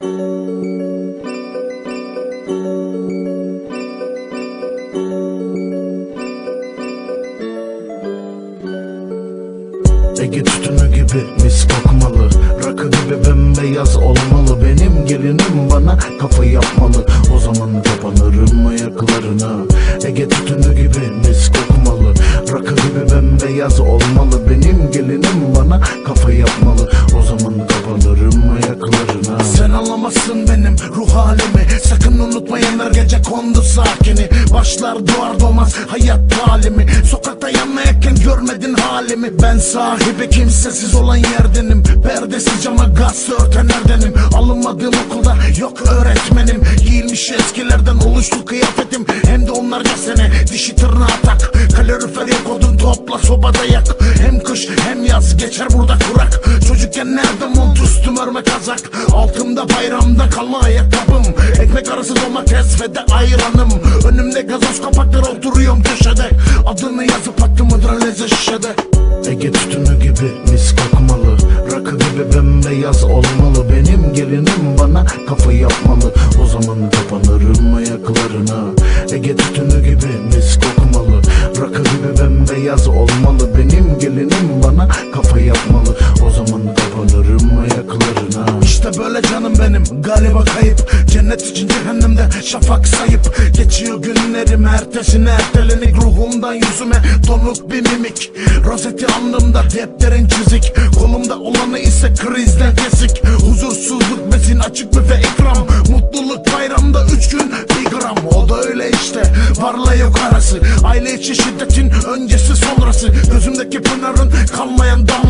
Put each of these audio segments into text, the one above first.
Ege tütünü gibi mis kokmalı. Rakı gibi bembeyaz olmalı. Benim gelinim bana kafa yapmalı. O zaman kapanırım ayaklarına. Ege tütünü gibi mis kokmalı. Rakı gibi bembeyaz olmalı. Benim gelinim bana kafa yapmalı halimi. Sakın unutmayın her gece kondu sakini. Başlar doğar doğmaz hayat halimi. Sokakta yanmayakken görmedin halimi. Ben sahibi kimsesiz olan yerdenim. Perdesiz cama gaz örten erdenim. Alınmadığım okulda yok öğretmenim. Giyilmiş eskilerden oluştu kıyafetim. Hem de onlarca sene dişi tırnağa tak. Kalorifer yak odun topla sobada yak. Hem kış hem yaz geçer burada kazak Altımda bayramda kalma ayakkabım. Ekmek arası domates ve de ayranım. Önümde gazoz kapakları oturuyorum köşede. Adını yazıp attım adreleze şişede. Ege tütünü gibi mis kokmalı. Rakı gibi bembeyaz olmalı Cennet için cehennemde şafak sayıp Geçiyor günlerim ertesine ertelenik Ruhumdan yüzüme donuk bir mimik. Rozeti alnımda defterin çizik Kolumda olanı ise krizden kesik. Huzursuzluk besin açık büfe ikram Mutluluk bayramda üç gün bir gram. O da öyle işte varla yok arası. Aile içi şiddetin öncesi sonrası. Gözümdeki pınarın kalmayan damlası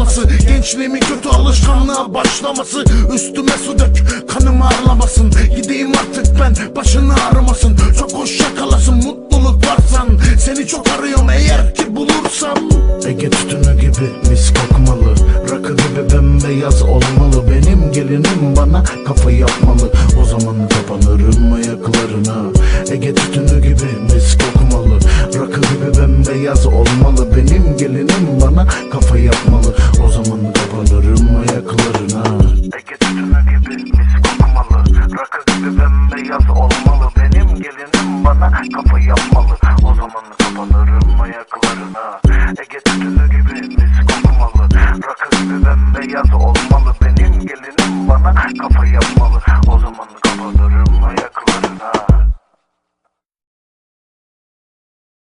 Gençliğimin kötü alışkanlığa başlaması Üstüme su dök kanım ağırlamasın Gideyim artık ben başını ağrımasın. Çok hoş yakalasın mutluluk varsan. Seni çok arıyorum eğer ki bulursam. Ege tütünü gibi mis kokmalı. Rakı gibi bembeyaz olmalı. Benim gelinim bana kafa yapmalı. O zaman kapanırım ayaklarına. Ege tütünü gibi mis kokmalı. Rakı gibi bembeyaz olmalı. Benim gelinim bana kafa yapmalı